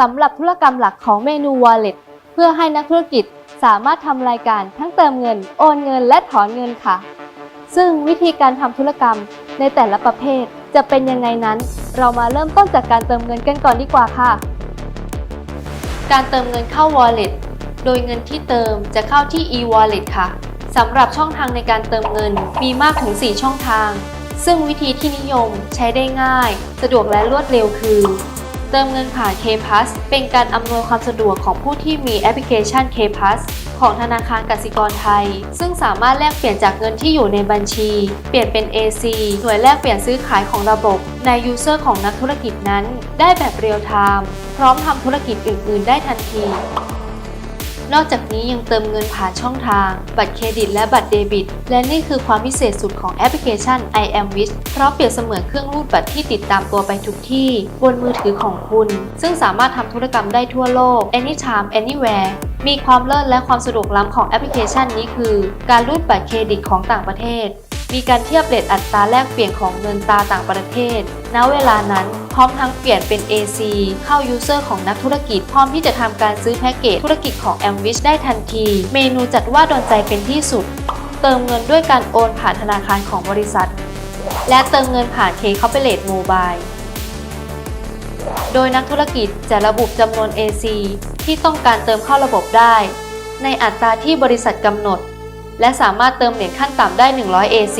สำหรับธุรกรรมหลักของเมนู Wallet เพื่อให้นักธุรกิจสามารถทำรายการทั้งเติมเงิน โอนเงินและถอนเงินค่ะ ซึ่งวิธีการทำธุรกรรมในแต่ละประเภทจะเป็นยังไงนั้น เรามาเริ่มต้นจากการเติมเงินกันก่อนดีกว่าค่ะ การเติมเงินเข้า Wallet โดยเงินที่เติมจะเข้าที่ e-wallet ค่ะสำหรับช่องทางในการเติมเงินมีมากถึง 4 ช่องทาง ซึ่งวิธีที่นิยมใช้ได้ง่าย สะดวกและรวดเร็วคือ เติมเงินผ่าน K Plus เป็นการอำนวยความสะดวกของผู้ที่มีแอปพลิเคชัน K Plus ของธนาคารกสิกรไทย ซึ่งสามารถแลกเปลี่ยนจากเงินที่อยู่ในบัญชี เปลี่ยนเป็น AC หน่วยแลกเปลี่ยนซื้อขายของระบบ ในยูเซอร์ของนักธุรกิจนั้น ได้แบบเรียลไทม์พร้อมทำธุรกิจอื่น ๆ ได้ทันที นอกจากนี้ยังเติมเงินผ่านช่องทาง บัตรเครดิตและบัตรเดบิต และนี่คือความพิเศษสุดของแอปพลิเคชัน i am Wish เพราะเปรียบเสมือนเครื่องรูดบัตรที่ติดตามตัวไปทุกที่ บนมือถือของคุณ ซึ่งสามารถทำธุรกรรมได้ทั่วโลก anytime anywhere มีความเลิศและความสะดวกล้ำของแอปพลิเคชันนี้คือ การรูดบัตรเครดิตของต่างประเทศ มีการเทียบเรทอัตราแลกเปลี่ยนของเงินตราต่างประเทศ ณ เวลานั้น พร้อมทั้งเปลี่ยนเป็น AC เข้า User ของนักธุรกิจ พร้อมที่จะทำการซื้อแพ็กเกจธุรกิจของ a m w i s h ได้ทันที เมนูจัดว่าโดนใจเป็นที่สุด เติมเงินด้วยการโอนผ่านธนาคารของบริษัท และเติมเงินผ่าน K c o r p o r a t e Mobile โดยนักธุรกิจจะระบุจำนวน AC ที่ต้องการเติมเข้าระบบได้ ในอัตราที่บริษัทกำหนด และสามารถเติมเหรียญขั้นต่ำได้ 100 AC